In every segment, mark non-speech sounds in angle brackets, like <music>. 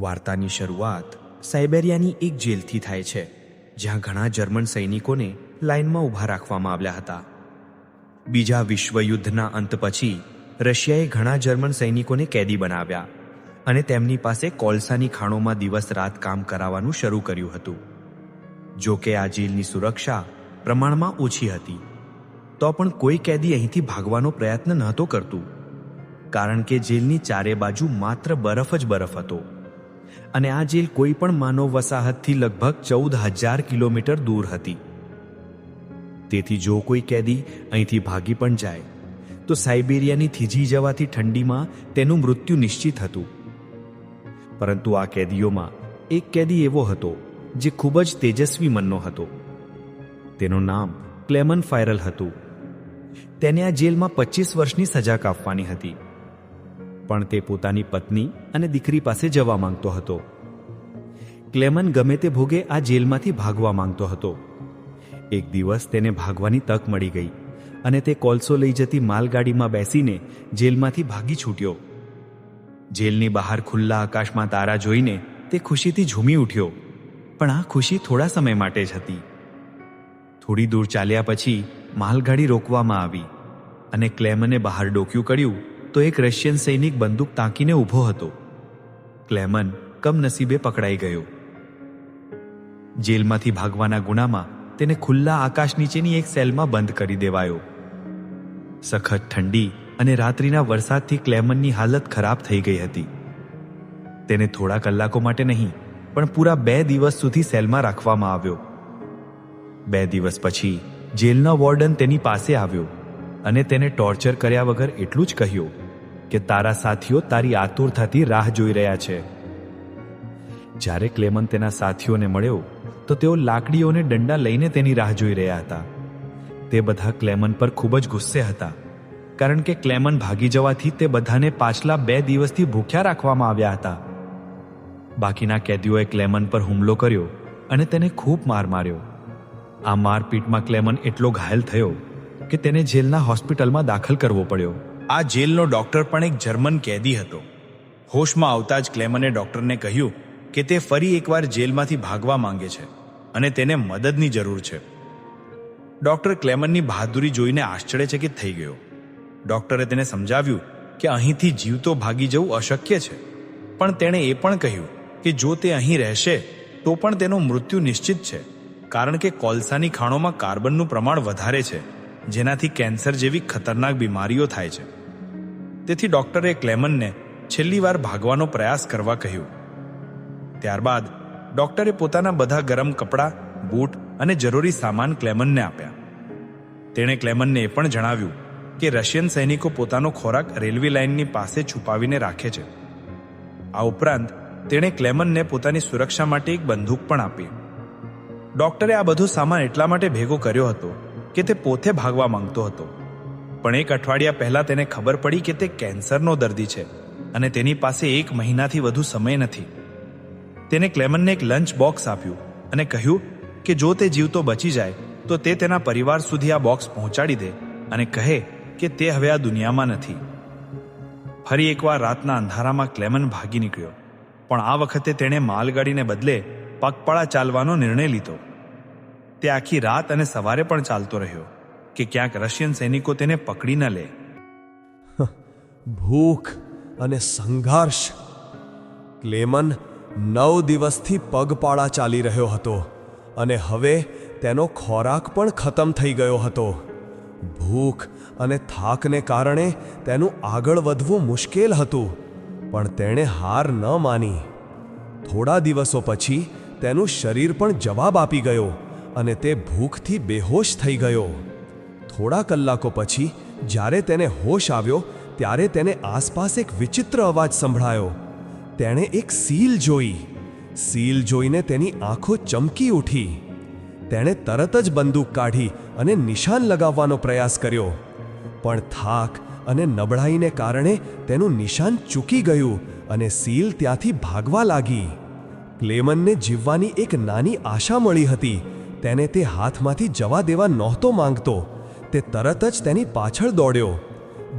વાર્તાની શરૂઆત સાઇબેરિયાની એક જેલથી થાય છે, જ્યાં ઘણા જર્મન સૈનિકોને લાઇનમાં ઊભા રાખવામાં આવ્યા હતા. બીજા વિશ્વયુદ્ધના અંત પછી રશિયાએ ઘણા જર્મન સૈનિકોને કેદી બનાવ્યા અને તેમની પાસે કોલસાની ખાણોમાં દિવસ રાત કામ કરાવવાનું શરૂ કર્યું હતું. જો કે આ જેલની સુરક્ષા પ્રમાણમાં ઓછી હતી, તો પણ કોઈ કેદી અહીંથી ભાગવાનો પ્રયત્ન નહોતો કરતું, કારણ કે જેલની ચારે બાજુ માત્ર બરફ જ બરફ હતો. અને આ જેલ કોઈ પણ માનવ વસાહતથી લગભગ ચૌદ હજાર કિલોમીટર દૂર હતી. તેથી જો કોઈ કેદી અહીંથી ભાગી પણ જાય, તો સાઇબેરિયાની થીજી જવાથી ઠંડીમાં તેનું મૃત્યુ નિશ્ચિત હતું. પરંતુ આ કેદીઓમાં એક કેદી એવો હતો, જે ખૂબ જ તેજસ્વી મનનો હતો. તેનું નામ ક્લેમન ફાયરલ હતું. તેને આ જેલમાં પચીસ વર્ષની સજા કાપવાની હતી. પણ તે પોતાની પત્ની અને દીકરી પાસે જવા માંગતો હતો. ક્લેમન ગમે તે ભોગે આ જેલમાંથી ભાગવા માંગતો હતો. એક દિવસ તેને ભાગવાની તક મળી ગઈ અને તે કોલસો લઈ જતી માલગાડીમાં બેસીને જેલમાંથી ભાગી છૂટ્યો. જેલની બહાર ખુલ્લા આકાશમાં તારા જોઈને તે ખુશીથી ઝૂમી ઉઠ્યો, પણ આ ખુશી થોડા સમય માટે જ હતી. થોડી દૂર ચાલ્યા પછી માલગાડી રોકવામાં આવી અને ક્લેમને બહાર ડોક્યું કર્યું તો એક રશિયન સૈનિક બંદૂક તાંકીને ઊભો હતો. ક્લેમન કમનસીબે પકડાઈ ગયો. જેલમાંથી ભાગવાના ગુનામાં તેને ખુલ્લા આકાશ નીચેની એક સેલમાં બંધ કરી દેવાયો. સખત ઠંડી અને રાત્રિના વરસાદથી ક્લેમનની હાલત ખરાબ થઈ ગઈ હતી. તેને થોડા કલાકો માટે નહીં, પણ પૂરા બે દિવસ સુધી સેલમાં રાખવામાં આવ્યો. બે દિવસ પછી જેલના વોર્ડન તેની પાસે આવ્યો અને તેને ટોર્ચર કર્યા વગર એટલું જ કહ્યું. કે તારા સાથીઓ તારી આતુરતાથી રાહ જોઈ રહ્યા છે. જ્યારે ક્લેમન તેના સાથીઓને મળ્યો, તો તેઓ લાકડીઓને દંડા લઈને તેની રાહ જોઈ રહ્યા હતા. તે બધા ક્લેમન પર ખૂબ જ ગુસ્સે હતા, કારણ કે ક્લેમન ભાગી જવાથી તે બધાને પાછલા બે દિવસથી ભૂખ્યા રાખવામાં આવ્યા હતા. બાકીના કેદીઓએ ક્લેમન પર હુમલો કર્યો અને તેને ખૂબ માર માર્યો. આ મારપીટમાં ક્લેમન એટલો ઘાયલ થયો કે તેને જેલના હોસ્પિટલમાં દાખલ કરવો પડ્યો. આ જેલનો ડોક્ટર પણ એક જર્મન કેદી હતો. હોશમાં આવતા જ ક્લેમને ડોક્ટરને કહ્યું કે તે ફરી એકવાર જેલમાંથી ભાગવા માંગે છે અને તેને મદદની જરૂર છે. ડોક્ટર ક્લેમનની બહાદુરી જોઈને આશ્ચર્યચકિત થઈ ગયો. ડોક્ટરે તેને સમજાવ્યું કે અહીંથી જીવતો ભાગી જવું અશક્ય છે. પણ તેણે એ પણ કહ્યું કે જો તે અહીં રહેશે, તો પણ તેનું મૃત્યુ નિશ્ચિત છે, કારણ કે કોલસાની ખાણોમાં કાર્બનનું પ્રમાણ વધારે છે. જેનાથી કેન્સર જેવી ખતરનાક બીમારીઓ થાય છે. તેથી ડોક્ટરે ક્લેમનને છેલ્લી વાર ભાગવાનો પ્રયાસ કરવા કહ્યું. ત્યારબાદ ડોક્ટરે પોતાના બધા ગરમ કપડાં, બૂટ અને જરૂરી સામાન ક્લેમનને આપ્યા. તેણે ક્લેમનને એ પણ જણાવ્યું કે રશિયન સૈનિકો પોતાનો ખોરાક રેલવે લાઇનની પાસે છુપાવીને રાખે છે. આ ઉપરાંત તેણે ક્લેમનને પોતાની સુરક્ષા માટે એક બંદૂક પણ આપી. ડોક્ટરે આ બધો સામાન એટલા માટે ભેગો કર્યો હતો કે તે પોતે ભાગવા માંગતો હતો. પણ એક અઠવાડિયા પહેલા તેને ખબર પડી કે તે કેન્સરનો દર્દી છે અને તેની પાસે એક મહિનાથી વધુ સમય નથી. તેને ક્લેમનને એક લંચ બોક્સ આપ્યું અને કહ્યું કે જો તે જીવતો બચી જાય, તો તે તેના પરિવાર સુધી આ બોક્સ પહોંચાડી દે અને કહે કે તે હવે આ દુનિયામાં નથી. ફરી એકવાર રાતના અંધારામાં ક્લેમન ભાગી નીકળ્યો, પણ આ વખતે તેણે માલગાડીને બદલે પગપાળા ચાલવાનો નિર્ણય લીધો. તે આખી રાત અને સવારે પણ ચાલતો રહ્યો કે ક્યાંક રશિયન સૈનિકો તેને પકડી ન લે. <laughs> ભૂખ અને સંઘર્ષ. ક્લેમન નવ દિવસથી પગપાળા ચાલી રહ્યો હતો અને હવે તેનો ખોરાક પણ ખતમ થઈ ગયો હતો. ભૂખ અને થાકને કારણે તેનું આગળ વધવું મુશ્કેલ હતું, પણ તેણે હાર ન માની. થોડા દિવસો પછી તેનું શરીર પણ જવાબ આપી ગયો અને તે ભૂખથી બેહોશ થઈ ગયો. થોડા કલાકો પછી, જ્યારે તેને હોશ આવ્યો, ત્યારે તેને આસપાસ એક વિચિત્ર અવાજ સંભળાયો. તેણે એક સીલ જોઈ. સીલ જોઈને તેની આંખો ચમકી ઉઠી. તેણે તરત જ બંદૂક કાઢી અને નિશાન લગાવવાનો પ્રયાસ કર્યો. પણ થાક અને નબળાઈને કારણે તેનું નિશાન ચૂકી ગયું અને સીલ ત્યાંથી ભાગવા લાગી. ક્લેમનને જીવવાની એક નાની આશા મળી હતી તેને તે હાથમાંથી જવા દેવા નહોતો માંગતો. તે તરત જ તેની પાછળ દોડ્યો.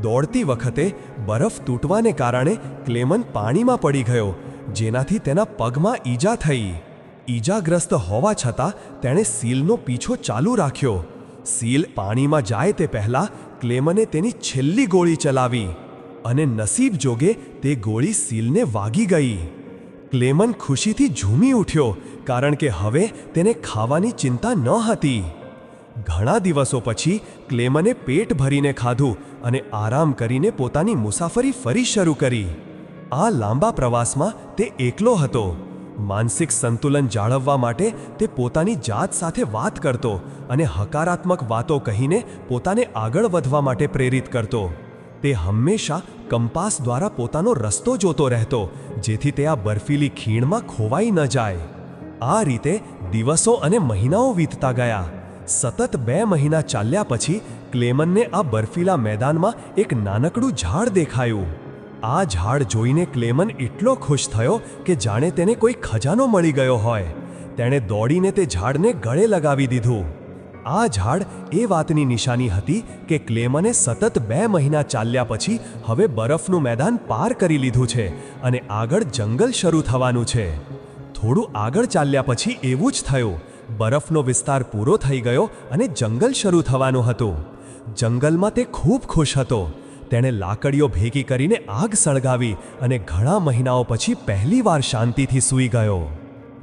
દોડતી વખતે બરફ તૂટવાને કારણે ક્લેમન પાણીમાં પડી ગયો, જેનાથી તેના પગમાં ઈજા થઈ. ઈજાગ્રસ્ત હોવા છતાં તેણે સીલનો પીછો ચાલુ રાખ્યો. સીલ પાણીમાં જાય તે પહેલાં ક્લેમને તેની છેલ્લી ગોળી ચલાવી અને નસીબ જોગે તે ગોળી સીલને વાગી ગઈ. ક્લેમન ખુશીથી ઝૂમી ઉઠ્યો કારણ કે હવે તેને ખાવાની ચિંતા ન હતી. ઘણા દિવસો પછી ક્લેમને પેટ ભરીને ખાધું અને આરામ કરીને પોતાની મુસાફરી ફરી શરૂ કરી. આ લાંબા પ્રવાસમાં તે એકલો હતો. માનસિક સંતુલન જાળવવા માટે તે પોતાની જાત સાથે વાત કરતો અને હકારાત્મક વાતો કહીને પોતાને આગળ વધવા માટે પ્રેરિત કરતો. તે હંમેશા કંપાસ દ્વારા પોતાનો રસ્તો જોતો રહેતો, જેથી તે આ બર્ફીલી ખીણમાં ખોવાઈ ન જાય. આ રીતે દિવસો અને મહિનાઓ વીતતા ગયા. સતત બે મહિના ચાલ્યા પછી ક્લેમનને આ બર્ફીલા મેદાનમાં એક નાનકડું ઝાડ દેખાયું. આ ઝાડ જોઈને ક્લેમન એટલો ખુશ થયો કે જાણે તેને કોઈ ખજાનો મળી ગયો હોય. તેણે દોડીને તે ઝાડને ગળે લગાવી દીધું. આ ઝાડ એ વાતની નિશાની હતી કે ક્લેમને સતત બે મહિના ચાલ્યા પછી હવે બરફનું મેદાન પાર કરી લીધું છે અને આગળ જંગલ શરૂ થવાનું છે. થોડું આગળ ચાલ્યા પછી એવું જ થયું. બરફનો વિસ્તાર પૂરો થઈ ગયો અને જંગલ શરૂ થવાનું હતું. જંગલમાં તે ખૂબ ખુશ હતો. તેણે લાકડીઓ ભેગી કરીને આગ સળગાવી અને ઘણા મહિનાઓ પછી પહેલીવાર શાંતિથી સૂઈ ગયો.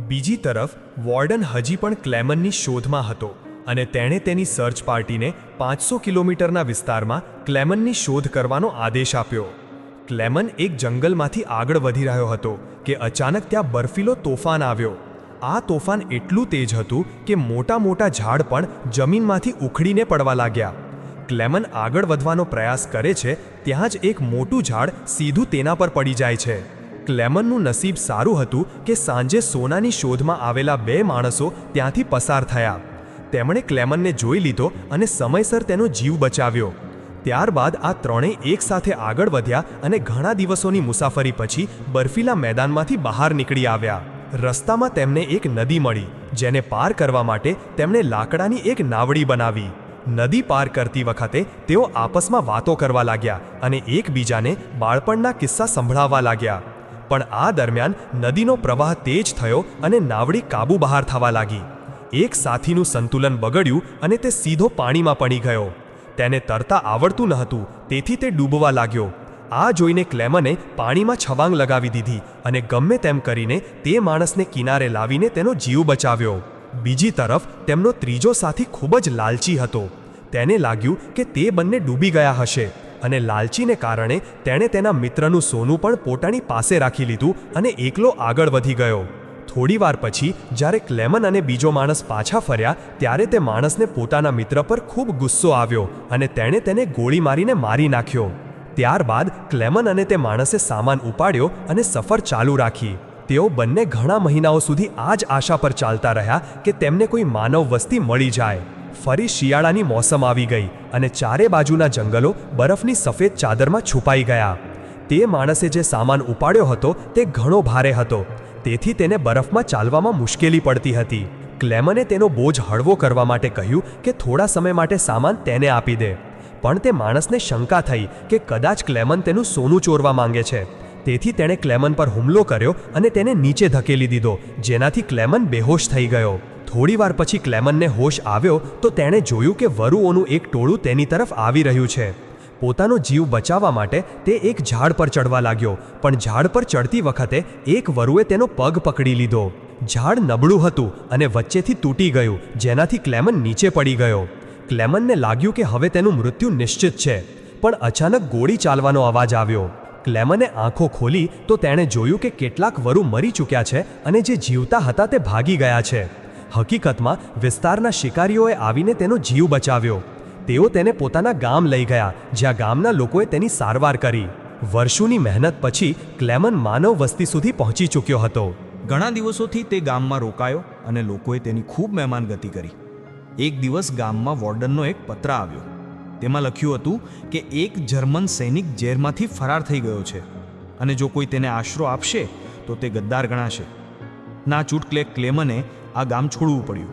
બીજી તરફ, વોર્ડન હજી પણ ક્લેમનની શોધમાં હતો. અને તેણે તેની સર્ચ પાર્ટીને પાંચસો કિલોમીટરના વિસ્તારમાં ક્લેમનની શોધ કરવાનો આદેશ આપ્યો. ક્લેમન એક જંગલમાંથી આગળ વધી રહ્યો હતો કે અચાનક ત્યાં બર્ફીલો તોફાન આવ્યો. આ તોફાન એટલું તેજ હતું કે મોટા મોટા ઝાડ પણ જમીનમાંથી ઉખડીને પડવા લાગ્યા. ક્લેમન આગળ વધવાનો પ્રયાસ કરે છે ત્યાં જ એક મોટું ઝાડ સીધું તેના પર પડી જાય છે. ક્લેમનનું નસીબ સારું હતું કે સાંજે સોનાની શોધમાં આવેલા બે માણસો ત્યાંથી પસાર થયા. તેમણે ક્લેમનને જોઈ લીધો અને સમયસર તેનો જીવ બચાવ્યો. ત્યારબાદ આ ત્રણેય એકસાથે આગળ વધ્યા અને ઘણા દિવસોની મુસાફરી પછી બર્ફીલા મેદાનમાંથી બહાર નીકળી આવ્યા. રસ્તામાં તેમને એક નદી મળી, જેને પાર કરવા માટે તેમણે લાકડાની એક નાવડી બનાવી. નદી પાર કરતી વખતે તેઓ આપસમાં વાતો કરવા લાગ્યા અને એકબીજાને બાળપણના કિસ્સા સંભળાવવા લાગ્યા. પણ આ દરમિયાન નદીનો પ્રવાહ તેજ થયો અને નાવડી કાબુ બહાર થવા લાગી. એક સાથીનું સંતુલન બગડ્યું અને તે સીધો પાણીમાં પડી ગયો. તેને તરતા આવડતું ન હતું, તેથી તે ડૂબવા લાગ્યો. આ જોઈને ક્લેમને પાણીમાં છવાંગ લગાવી દીધી અને ગમે તેમ કરીને તે માણસને કિનારે લાવીને તેનો જીવ બચાવ્યો. બીજી તરફ, તેમનો ત્રીજો સાથી ખૂબ જ લાલચી હતો. તેને લાગ્યું કે તે બંને ડૂબી ગયા હશે અને લાલચીને કારણે તેણે તેના મિત્રનું સોનું પણ પોતાની પાસે રાખી લીધું અને એકલો આગળ વધી ગયો. થોડીવાર પછી જ્યારે ક્લેમન અને બીજો માણસ પાછા ફર્યા, ત્યારે તે માણસને પોતાના મિત્ર પર ખૂબ ગુસ્સો આવ્યો અને તેણે તેને ગોળી મારીને મારી નાખ્યો. ત્યારબાદ ક્લેમન અને તે માણસે સામાન ઉપાડ્યો અને સફર ચાલુ રાખી. તેઓ બંને ઘણા મહિનાઓ સુધી આ જ આશા પર ચાલતા રહ્યા કે તેમને કોઈ માનવ વસ્તી મળી જાય. ફરી શિયાળાની મોસમ આવી ગઈ અને ચારે બાજુના જંગલો બરફની સફેદ ચાદરમાં છુપાઈ ગયા. તે માણસે જે સામાન ઉપાડ્યો હતો તે ઘણો ભારે હતો. તેથી તેને બરફમાં ચાલવામાં મુશ્કેલી પડતી હતી. ક્લેમને તેનો બોજ હળવો કરવા માટે કહ્યું કે થોડા સમય માટે સામાન તેને આપી દે. પણ તે માણસને શંકા થઈ કે કદાચ ક્લેમન તેનું સોનું ચોરવા માંગે છે. તેથી તેણે ક્લેમન પર હુમલો કર્યો અને તેને નીચે ધકેલી દીધો, જેનાથી ક્લેમન બેહોશ થઈ ગયો. થોડીવાર પછી ક્લેમનને હોશ આવ્યો તો તેણે જોયું કે વરુઓનું એક ટોળું તેની તરફ આવી રહ્યું છે. પોતાનો જીવ બચાવવા માટે તે એક ઝાડ પર ચડવા લાગ્યો. પણ ઝાડ પર ચડતી વખતે એક વરુએ તેનો પગ પકડી લીધો. ઝાડ નબળું હતું અને વચ્ચેથી તૂટી ગયું, જેનાથી ક્લેમન નીચે પડી ગયો. ક્લેમનને લાગ્યું કે હવે તેનું મૃત્યુ નિશ્ચિત છે. પણ અચાનક ગોળી ચાલવાનો અવાજ આવ્યો. ક્લેમને આંખો ખોલી તો તેણે જોયું કે કેટલાક વરુ મરી ચૂક્યા છે અને જે જીવતા હતા તે ભાગી ગયા છે. હકીકતમાં વિસ્તારના શિકારીઓએ આવીને તેનો જીવ બચાવ્યો. તેઓ તેને પોતાના ગામ લઈ ગયા, જ્યાં ગામના લોકોએ તેની સારવાર કરી. વર્ષોની મહેનત પછી ક્લેમન માનવ વસ્તી સુધી પહોંચી ચૂક્યો હતો. ઘણા દિવસોથી તે ગામમાં રોકાયો અને લોકોએ તેની ખૂબ મહેમાનગતિ કરી. એક દિવસ ગામમાં વોર્ડનનો એક પત્ર આવ્યો. તેમાં લખ્યું હતું કે એક જર્મન સૈનિક જેરમાંથી ફરાર થઈ ગયો છે અને જો કોઈ તેને આશરો આપશે, તો તે ગદ્દાર ગણાશે. ના ચૂટકલે ક્લેમને આ ગામ છોડવું પડ્યું.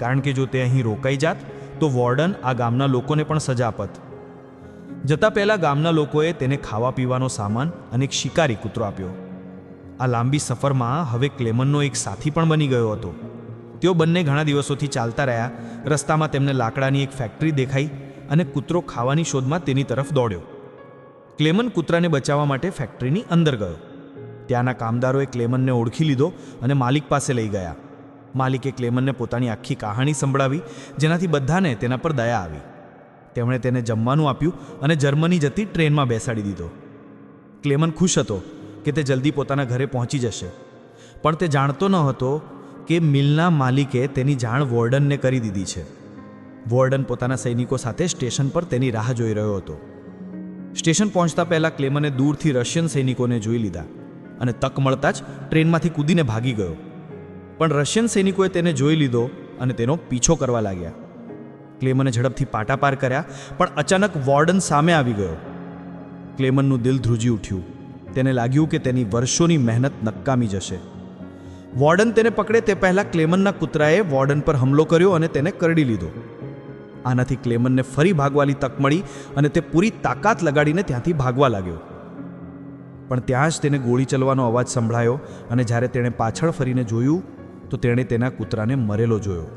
કારણ કે જો તે અહીં રોકાઈ જાત તો વોર્ડન આ ગામના લોકોને પણ સજા આપત જતા પહેલાં ગામના લોકોએ તેને ખાવા પીવાનો સામાન અને એક શિકારી કૂતરો આપ્યો. આ લાંબી સફરમાં હવે ક્લેમનનો એક સાથી પણ બની ગયો હતો. તેઓ બંને ઘણા દિવસોથી ચાલતા રહ્યા, રસ્તામાં તેમને લાકડાની એક ફેક્ટરી દેખાઈ અને કૂતરો ખાવાની શોધમાં તેની તરફ દોડ્યો. ક્લેમન કૂતરાને બચાવવા માટે ફેક્ટરીની અંદર ગયો. ત્યાંના કામદારોએ ક્લેમનને ઓળખી લીધો અને માલિક પાસે લઈ ગયા. માલિકે ક્લેમનને પોતાની આખી કહાણી સંભળાવી, જેનાથી બધાને તેના પર દયા આવી. તેમણે તેને જમવાનું આપ્યું અને જર્મની જતી ટ્રેનમાં બેસાડી દીધો. ક્લેમન ખુશ હતો કે તે જલ્દી પોતાના ઘરે પહોંચી જશે. પણ તે જાણતો ન હતો કે મિલના માલિકે તેની જાણ વોર્ડનને કરી દીધી છે. વોર્ડન પોતાના સૈનિકો સાથે સ્ટેશન પર તેની રાહ જોઈ રહ્યો હતો. સ્ટેશન પહોંચતા પહેલાં ક્લેમને દૂરથી રશિયન સૈનિકોને જોઈ લીધા અને તક મળતા જ ટ્રેનમાંથી કૂદીને ભાગી ગયો. પણ રશિયન સૈનિકોએ તેને જોઈ લીધો અને તેનો પીછો કરવા લાગ્યા. ક્લેમને ઝડપથી પાટા પાર કર્યા, પણ અચાનક વોર્ડન સામે આવી ગયો. ક્લેમનનું દિલ ધ્રુજી ઉઠ્યું. તેને લાગ્યું કે તેની વર્ષોની મહેનત નકામી જશે. વોર્ડન તેને પકડે તે પહેલાં ક્લેમનના કૂતરાએ વોર્ડન પર હુમલો કર્યો અને તેને કરડી લીધો. આનાથી ક્લેમનને ફરી ભાગવાની તક મળી અને તે પૂરી તાકાત લગાડીને ત્યાંથી ભાગવા લાગ્યો. પણ ત્યાં જ તેને ગોળી ચલવાનો અવાજ સંભળાયો અને જ્યારે તેણે પાછળ ફરીને જોયું તો તેણે તેના કૂતરાને મરેલો જોયો.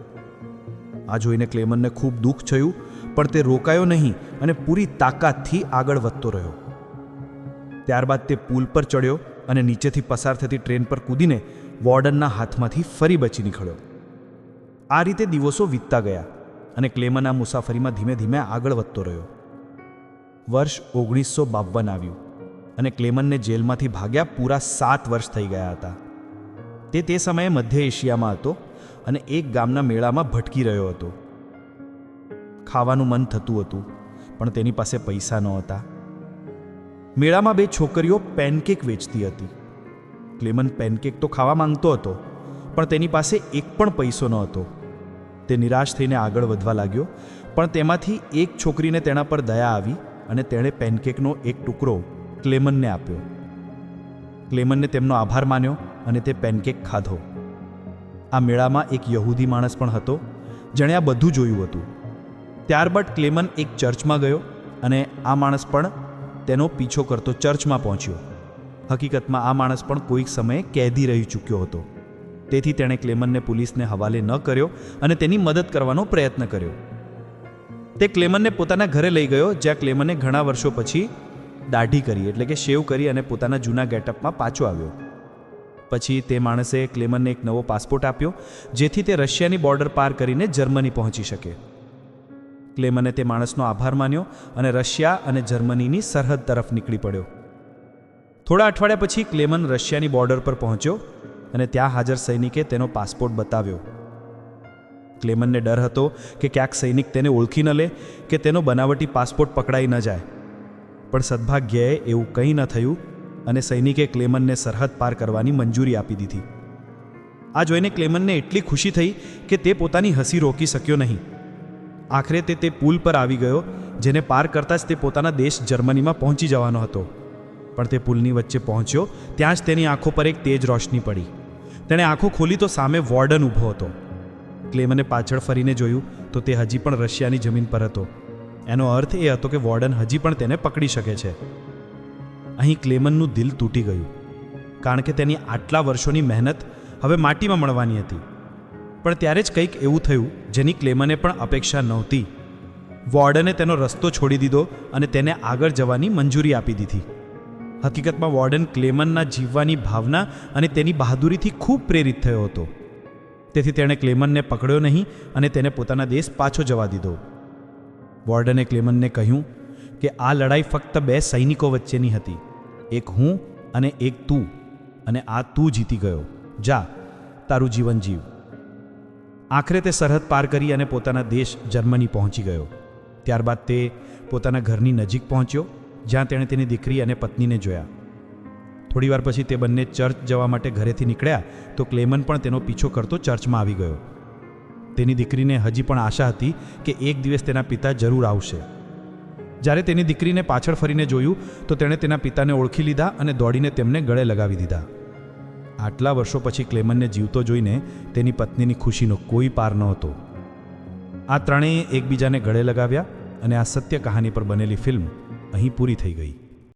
આ જોઈને ક્લેમનને ખૂબ દુઃખ થયું, પણ તે રોકાયો નહીં અને પૂરી તાકાતથી આગળ વધતો રહ્યો. ત્યારબાદ તે પુલ પર ચડ્યો અને નીચેથી પસાર થતી ટ્રેન પર કૂદીને વોર્ડનના હાથમાંથી ફરી બચી નીકળ્યો. આ રીતે દિવસો વીતતા ગયા અને ક્લેમન આ મુસાફરીમાં ધીમે ધીમે આગળ વધતો રહ્યો. વર્ષ ઓગણીસો બાવન આવ્યું અને ક્લેમનને જેલમાંથી ભાગ્યા પૂરા સાત વર્ષ થઈ ગયા હતા. તે તે સમયે મધ્ય એશિયામાં હતો અને એક ગામના મેળામાં ભટકી રહ્યો હતો. ખાવાનું મન થતું હતું, પણ તેની પાસે પૈસા નહોતા. મેળામાં બે છોકરીઓ પેનકેક વેચતી હતી. ક્લેમન પેનકેક તો ખાવા માંગતો હતો, પણ તેની પાસે એક પણ પૈસો ન હતો તે નિરાશ થઈને આગળ વધવા લાગ્યો, પણ તેમાંથી એક છોકરીને તેના પર દયા આવી અને તેણે પેનકેકનો એક ટુકડો ક્લેમનને આપ્યો. ક્લેમનને તેમનો આભાર માન્યો અને તે પેનકેક ખાધો. આ મેળામાં એક યહૂદી માણસ પણ હતો, જેણે આ બધું જોયું હતું. ત્યારબાદ ક્લેમન એક ચર્ચમાં ગયો અને આ માણસ પણ તેનો પીછો કરતો ચર્ચમાં પહોંચ્યો. હકીકતમાં આ માણસ પણ કોઈક સમયે કેદી રહી ચૂક્યો હતો. તેથી તેણે ક્લેમનને પોલીસને હવાલે ન કર્યો અને તેની મદદ કરવાનો પ્રયત્ન કર્યો. તે ક્લેમનને પોતાના ઘરે લઈ ગયો, જ્યાં ક્લેમને ઘણા વર્ષો પછી દાઢી કરી, એટલે કે શેવ કરી અને પોતાના જૂના ગેટઅપમાં પાછો આવ્યો. પછી તે માણસે ક્લેમનને એક નવો પાસપોર્ટ આપ્યો, જેથી તે રશિયાની બોર્ડર પાર કરીને જર્મની પહોંચી શકે. ક્લેમને તે માણસનો આભાર માન્યો અને રશિયા અને જર્મનીની સરહદ તરફ નીકળી પડ્યો. થોડા અઠવાડિયા પછી ક્લેમન રશિયાની બોર્ડર પર પહોંચ્યો અને ત્યાં હાજર સૈનિકે તેનો પાસપોર્ટ બતાવ્યો. ક્લેમનને ડર હતો કે ક્યાંક સૈનિક તેને ઓળખી ન લે, કે તેનો બનાવટી પાસપોર્ટ પકડાઈ ન જાય. પણ સદભાગ્યે એવું કંઈ ન થયું અને સૈનિકે ક્લેમનને સરહદ પાર કરવાની મંજૂરી આપી દીધી. આ જોઈને ક્લેમનને એટલી ખુશી થઈ કે તે પોતાની હસી રોકી શક્યો નહીં. આખરે તે તે પુલ પર આવી ગયો, જેને પાર કરતાં જ તે પોતાના દેશ જર્મનીમાં પહોંચી જવાનો હતો. પણ તે પુલની વચ્ચે પહોંચ્યો, ત્યાં જ તેની આંખો પર એક તેજ રોશની પડી. તેણે આંખો ખોલી તો સામે વોર્ડન ઊભો હતો. ક્લેમને પાછળ ફરીને જોયું તો તે હજી પણ રશિયાની જમીન પર હતો. એનો અર્થ એ હતો કે વોર્ડન હજી પણ તેને પકડી શકે છે. અહીં ક્લેમનનું દિલ તૂટી ગયું. કારણ કે તેની આટલા વર્ષોની મહેનત હવે માટીમાં મળવાની હતી. પણ ત્યારે જ કંઈક એવું થયું જેની ક્લેમને પણ અપેક્ષા નહોતી. વોર્ડને તેનો રસ્તો છોડી દીધો અને તેને આગળ જવાની મંજૂરી આપી દીધી. હકીકતમાં વોર્ડન ક્લેમનના જીવવાની ભાવના અને તેની બહાદુરીથી ખૂબ પ્રેરિત થયો હતો. તેથી તેણે ક્લેમનને પકડ્યો નહીં અને તેને પોતાના દેશ પાછો જવા દીધો. વોર્ડને ક્લેમનને કહ્યું કે આ લડાઈ ફક્ત બે સૈનિકો વચ્ચેની હતી. એક હું અને એક તું. અને આ તું જીતી ગયો. જા, તારું જીવન જીવ. આખરે તે સરહદ પાર કરી અને પોતાના દેશ જર્મની પહોંચી ગયો. ત્યારબાદ તે પોતાના ઘરની નજીક પહોંચ્યો, જ્યાં તેણે તેની દીકરી અને પત્નીને જોયા. થોડીવાર પછી તે બંને ચર્ચ જવા માટે ઘરેથી નીકળ્યા, તો ક્લેમન પણ તેનો પીછો કરતો ચર્ચમાં આવી ગયો. તેની દીકરીને હજી પણ આશા હતી કે એક દિવસ તેના પિતા જરૂર આવશે. જ્યારે તેની દીકરીને પાછળ ફરીને જોયું, તો તેણે તેના પિતાને ઓળખી લીધા અને દોડીને તેમને ગળે લગાવી દીધા. આટલા વર્ષો પછી ક્લેમનને જીવતો જોઈને તેની પત્નીની ખુશીનો કોઈ પાર નહોતો. આ ત્રણેય એકબીજાને ગળે લગાવ્યા અને આ સત્ય કહાની પર બનેલી ફિલ્મ અહીં પૂરી થઈ ગઈ.